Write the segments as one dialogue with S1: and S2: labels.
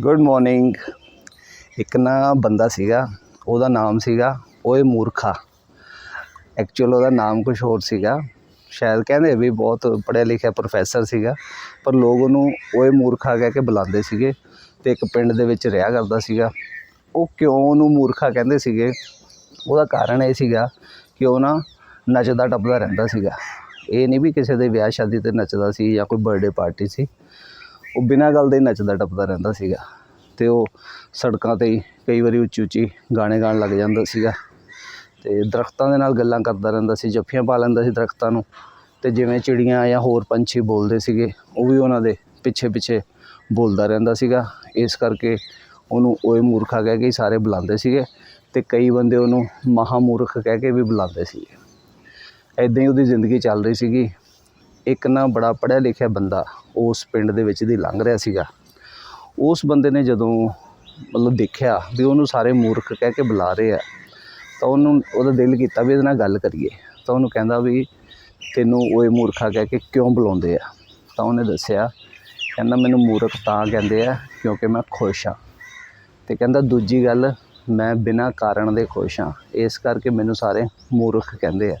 S1: Good morning ਇੱਕ ਨਾ ਬੰਦਾ ਸੀਗਾ, ਉਹਦਾ ਨਾਮ ਸੀਗਾ ਓਏ ਮੂਰਖਾ। ਐਕਚੁਅਲ ਉਹਦਾ ਨਾਮ ਕੁਝ ਹੋਰ ਸੀਗਾ। ਸ਼ਾਇਦ ਕਹਿੰਦੇ ਵੀ ਬਹੁਤ ਪੜ੍ਹਿਆ ਲਿਖਿਆ ਪ੍ਰੋਫੈਸਰ ਸੀਗਾ, ਪਰ ਲੋਕ ਉਹਨੂੰ ਓਏ ਮੂਰਖਾ ਕਹਿ ਕੇ ਬੁਲਾਉਂਦੇ ਸੀਗੇ ਤੇ ਇੱਕ ਪਿੰਡ ਦੇ ਵਿੱਚ ਰਿਹਾ ਕਰਦਾ ਸੀਗਾ। ਉਹ ਕਿਉਂ ਉਹਨੂੰ ਮੂਰਖਾ ਕਹਿੰਦੇ ਸੀਗੇ? ਉਹਦਾ ਕਾਰਨ ਇਹ ਸੀਗਾ ਕਿ ਉਹ ਨਾ ਨੱਚਦਾ ਟੱਪਦਾ ਰਹਿੰਦਾ ਸੀਗਾ। ਇਹ ਨਹੀਂ ਵੀ ਕਿਸੇ ਦੇ ਵਿਆਹ ਸ਼ਾਦੀ ਤੇ ਨੱਚਦਾ ਸੀ ਜਾਂ ਕੋਈ ਬਰਥਡੇ ਪਾਰਟੀ ਸੀ। ਉਹ ਬਿਨਾਂ ਗੱਲ ਦੇ ਨੱਚਦਾ ਟੱਪਦਾ ਰਹਿੰਦਾ ਸੀਗਾ ਤੇ ਉਹ ਸੜਕਾਂ ਤੇ ਹੀ ਕਈ ਵਾਰੀ ਉੱਚੀ ਉੱਚੀ ਗਾਣੇ ਗਾਣ ਲੱਗ ਜਾਂਦਾ ਸੀਗਾ ਤੇ ਦਰਖਤਾਂ ਦੇ ਨਾਲ ਗੱਲਾਂ ਕਰਦਾ ਰਹਿੰਦਾ ਸੀ, ਜੱਫੀਆਂ ਪਾ ਲੈਂਦਾ ਸੀ ਦਰਖਤਾਂ ਨੂੰ ਤੇ ਜਿਵੇਂ ਚਿੜੀਆਂ ਜਾਂ ਹੋਰ ਪੰਛੀ ਬੋਲਦੇ ਸੀਗੇ, ਉਹ ਵੀ ਉਹਨਾਂ ਦੇ ਪਿੱਛੇ ਪਿੱਛੇ ਬੋਲਦਾ ਰਹਿੰਦਾ ਸੀਗਾ, ਇਸ ਕਰਕੇ ਉਹਨੂੰ ਓਏ ਮੂਰਖਾ ਕਹਿ ਕੇ ਹੀ ਸਾਰੇ ਬੁਲਾਉਂਦੇ ਸੀਗੇ ਤੇ ਕਈ ਬੰਦੇ ਉਹਨੂੰ ਮਹਾਮੂਰਖ ਕਹਿ ਕੇ ਵੀ ਬੁਲਾਉਂਦੇ ਸੀਗੇ। ਐਦਾਂ ਹੀ ਉਹਦੀ ਜ਼ਿੰਦਗੀ ਚੱਲ ਰਹੀ ਸੀਗੀ। ਇੱਕ ਨਾ ਬੜਾ ਪੜ੍ਹਿਆ ਲਿਖਿਆ ਬੰਦਾ ਉਸ ਪਿੰਡ ਦੇ ਵਿੱਚ ਦੀ ਲੰਘ ਰਿਹਾ ਸੀਗਾ। ਉਸ ਬੰਦੇ ਨੇ ਜਦੋਂ ਮਤਲਬ ਦੇਖਿਆ ਵੀ ਉਹਨੂੰ ਸਾਰੇ ਮੂਰਖ ਕਹਿ ਕੇ ਬੁਲਾ ਰਹੇ ਆ, ਤਾਂ ਉਹਨੂੰ, ਉਹਦਾ ਦਿਲ ਕੀਤਾ ਵੀ ਇਹਦੇ ਨਾਲ ਗੱਲ ਕਰੀਏ। ਤਾਂ ਉਹਨੂੰ ਕਹਿੰਦਾ ਵੀ ਤੈਨੂੰ ਓਏ ਮੂਰਖਾ ਕਹਿ ਕੇ ਕਿਉਂ ਬੁਲਾਉਂਦੇ ਆ? ਤਾਂ ਉਹਨੇ ਦੱਸਿਆ, ਕਹਿੰਦਾ ਮੈਨੂੰ ਮੂਰਖ ਤਾਂ ਕਹਿੰਦੇ ਆ ਕਿਉਂਕਿ ਮੈਂ ਖੁਸ਼ ਹਾਂ ਤੇ ਕਹਿੰਦਾ ਦੂਜੀ ਗੱਲ, ਮੈਂ ਬਿਨਾਂ ਕਾਰਨ ਦੇ ਖੁਸ਼ ਹਾਂ ਇਸ ਕਰਕੇ ਮੈਨੂੰ ਸਾਰੇ ਮੂਰਖ ਕਹਿੰਦੇ ਆ।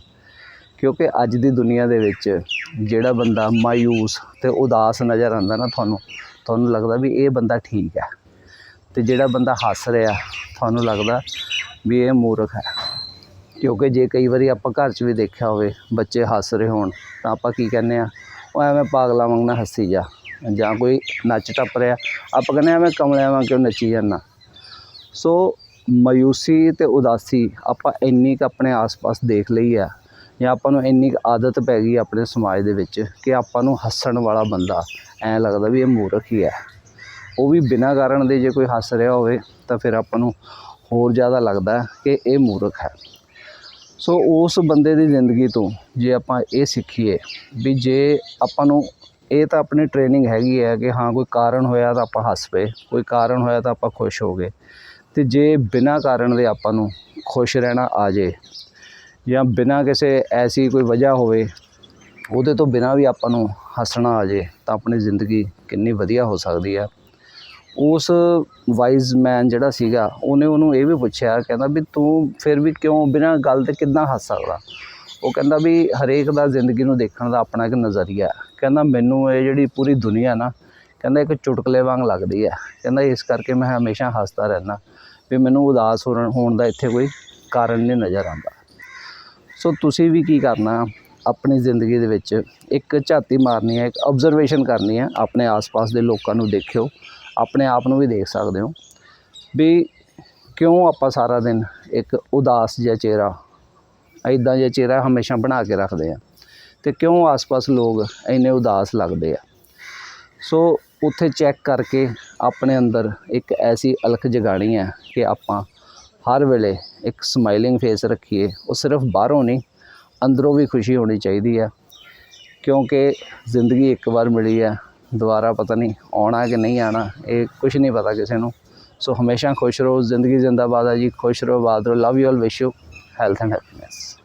S1: ਕਿਉਂਕਿ ਅੱਜ ਦੀ ਦੁਨੀਆ ਦੇ ਵਿੱਚ ਜਿਹੜਾ ਬੰਦਾ ਮਾਯੂਸ ਅਤੇ ਉਦਾਸ ਨਜ਼ਰ ਆਉਂਦਾ ਨਾ ਤੁਹਾਨੂੰ ਤੁਹਾਨੂੰ ਲੱਗਦਾ ਵੀ ਇਹ ਬੰਦਾ ਠੀਕ ਹੈ ਅਤੇ ਜਿਹੜਾ ਬੰਦਾ ਹੱਸ ਰਿਹਾ, ਤੁਹਾਨੂੰ ਲੱਗਦਾ ਵੀ ਇਹ ਮੂਰਖ ਹੈ। ਕਿਉਂਕਿ ਜੇ ਕਈ ਵਾਰੀ ਆਪਾਂ ਘਰ 'ਚ ਵੀ ਦੇਖਿਆ ਹੋਵੇ, ਬੱਚੇ ਹੱਸ ਰਹੇ ਹੋਣ, ਤਾਂ ਆਪਾਂ ਕੀ ਕਹਿੰਦੇ ਆ ਉਹ ਐਵੇਂ ਪਾਗਲਾਂ ਵਾਂਗਣਾ ਹੱਸੀ ਜਾ, ਜਾਂ ਕੋਈ ਨੱਚ ਟੱਪ ਰਿਹਾ, ਆਪਾਂ ਕਹਿੰਦੇ ਐਵੇਂ ਕਮਲਿਆਂ ਵਾਂਗ ਕਿਉਂ ਨੱਚੀ ਜਾਂਦਾ। ਸੋ ਮਾਯੂਸੀ ਤੇ ਉਦਾਸੀ ਆਪਾਂ ਇੰਨੀ ਕੁ ਆਪਣੇ ਆਸ-ਪਾਸ ਦੇਖ ਲਈ ਆ ਜਾਂ ਆਪਾਂ ਨੂੰ ਇੰਨੀ ਕੁ ਆਦਤ ਪੈ ਗਈ ਆਪਣੇ ਸਮਾਜ ਦੇ ਵਿੱਚ ਕਿ ਆਪਾਂ ਨੂੰ ਹੱਸਣ ਵਾਲਾ ਬੰਦਾ ਐਂ ਲੱਗਦਾ ਵੀ ਇਹ ਮੂਰਖ ਹੀ ਹੈ। ਉਹ ਵੀ ਬਿਨਾਂ ਕਾਰਨ ਦੇ ਜੇ ਕੋਈ ਹੱਸ ਰਿਹਾ ਹੋਵੇ ਤਾਂ ਫਿਰ ਆਪਾਂ ਨੂੰ ਹੋਰ ਜ਼ਿਆਦਾ ਲੱਗਦਾ ਕਿ ਇਹ ਮੂਰਖ ਹੈ। ਸੋ ਉਸ ਬੰਦੇ ਦੀ ਜ਼ਿੰਦਗੀ ਤੋਂ ਜੇ ਆਪਾਂ ਇਹ ਸਿੱਖੀਏ ਵੀ ਜੇ ਆਪਾਂ ਨੂੰ ਇਹ ਤਾਂ ਆਪਣੀ ਟ੍ਰੇਨਿੰਗ ਹੈਗੀ ਹੈ ਕਿ ਹਾਂ ਕੋਈ ਕਾਰਨ ਹੋਇਆ ਤਾਂ ਆਪਾਂ ਹੱਸ ਪਏ, ਕੋਈ ਕਾਰਨ ਹੋਇਆ ਤਾਂ ਆਪਾਂ ਖੁਸ਼ ਹੋ ਗਏ। ਤੇ ਜੇ ਬਿਨਾਂ ਕਾਰਨ ਦੇ ਆਪਾਂ ਨੂੰ ਖੁਸ਼ ਰਹਿਣਾ ਆ ਜੇ ਜਾਂ ਬਿਨਾਂ ਕਿਸੇ ਐਸੀ ਕੋਈ ਵਜ੍ਹਾ ਹੋਵੇ, ਉਹਦੇ ਤੋਂ ਬਿਨਾਂ ਵੀ ਆਪਾਂ ਨੂੰ ਹੱਸਣਾ ਆ ਜੇ, ਤਾਂ ਆਪਣੀ ਜ਼ਿੰਦਗੀ ਕਿੰਨੀ ਵਧੀਆ ਹੋ ਸਕਦੀ ਹੈ ਉਸ ਵਾਈਜ਼ ਮੈਨ ਜਿਹੜਾ ਸੀਗਾ, ਉਹਨੇ ਉਹਨੂੰ ਇਹ ਵੀ ਪੁੱਛਿਆ, ਕਹਿੰਦਾ ਵੀ ਤੂੰ ਫਿਰ ਵੀ ਕਿਉਂ ਬਿਨਾਂ ਗੱਲ ਤੇ ਕਿੱਦਾਂ ਹੱਸ ਸਕਦਾ? ਉਹ ਕਹਿੰਦਾ ਵੀ ਹਰੇਕ ਦਾ ਜ਼ਿੰਦਗੀ ਨੂੰ ਦੇਖਣ ਦਾ ਆਪਣਾ ਇੱਕ ਨਜ਼ਰੀਆ ਕਹਿੰਦਾ ਮੈਨੂੰ ਇਹ ਜਿਹੜੀ ਪੂਰੀ ਦੁਨੀਆ ਨਾ, ਕਹਿੰਦਾ ਇੱਕ ਚੁਟਕਲੇ ਵਾਂਗ ਲੱਗਦੀ ਹੈ ਕਹਿੰਦਾ ਇਸ ਕਰਕੇ ਮੈਂ ਹਮੇਸ਼ਾ ਹੱਸਦਾ ਰਹਿੰਦਾ, ਵੀ ਮੈਨੂੰ ਉਦਾਸ ਹੋਣ ਹੋਣ ਦਾ ਇੱਥੇ ਕੋਈ ਕਾਰਨ ਨਹੀਂ ਨਜ਼ਰ ਆਉਂਦਾ। ਸੋ ਤੁਸੀਂ ਵੀ ਕੀ ਕਰਨਾ? ਆਪਣੀ ਜ਼ਿੰਦਗੀ ਦੇ ਵਿੱਚ ਇੱਕ ਝਾਤੀ ਮਾਰਨੀ ਹੈ, ਇੱਕ ਆਬਜ਼ਰਵੇਸ਼ਨ ਕਰਨੀ ਹੈ, ਆਪਣੇ ਆਸ-ਪਾਸ ਦੇ ਲੋਕਾਂ ਨੂੰ ਦੇਖਿਓ, ਆਪਣੇ ਆਪ ਨੂੰ ਵੀ ਦੇਖ ਸਕਦੇ ਹੋ ਵੀ ਕਿਉਂ ਆਪਾਂ ਸਾਰਾ ਦਿਨ ਇੱਕ ਉਦਾਸ ਜਿਹਾ ਚਿਹਰਾ ਐਦਾਂ ਜਿਹਾ ਚਿਹਰਾ ਹਮੇਸ਼ਾ ਬਣਾ ਕੇ ਰੱਖਦੇ ਆ ਤੇ ਕਿਉਂ ਆਸ-ਪਾਸ ਲੋਕ ਇੰਨੇ ਉਦਾਸ ਲੱਗਦੇ ਆ? ਸੋ ਉੱਥੇ ਚੈੱਕ ਕਰਕੇ ਆਪਣੇ ਅੰਦਰ ਇੱਕ ਐਸੀ ਅਲਖ ਜਗਾਣੀ ਹੈ ਕਿ ਆਪਾਂ ਹਰ ਵੇਲੇ ਇੱਕ ਸਮਾਈਲਿੰਗ ਫੇਸ ਰੱਖੀਏ, ਉਹ ਸਿਰਫ ਬਾਹਰੋਂ ਨਹੀਂ, ਅੰਦਰੋਂ ਵੀ ਖੁਸ਼ੀ ਹੋਣੀ ਚਾਹੀਦੀ ਹੈ ਕਿਉਂਕਿ ਜ਼ਿੰਦਗੀ ਇੱਕ ਵਾਰ ਮਿਲੀ ਹੈ ਦੁਬਾਰਾ ਪਤਾ ਨਹੀਂ ਆਉਣਾ ਕਿ ਨਹੀਂ ਆਣਾ ਇਹ ਕੁਝ ਨਹੀਂ ਪਤਾ ਕਿਸੇ ਨੂੰ। ਸੋ ਹਮੇਸ਼ਾ ਖੁਸ਼ ਰਹੋ, ਜ਼ਿੰਦਗੀ ਜ਼ਿੰਦਾਬਾਦ ਹੈ ਜੀ, ਖੁਸ਼ ਰਹੋ, ਬਾਦ ਰਹੋ love you all wish you health and happiness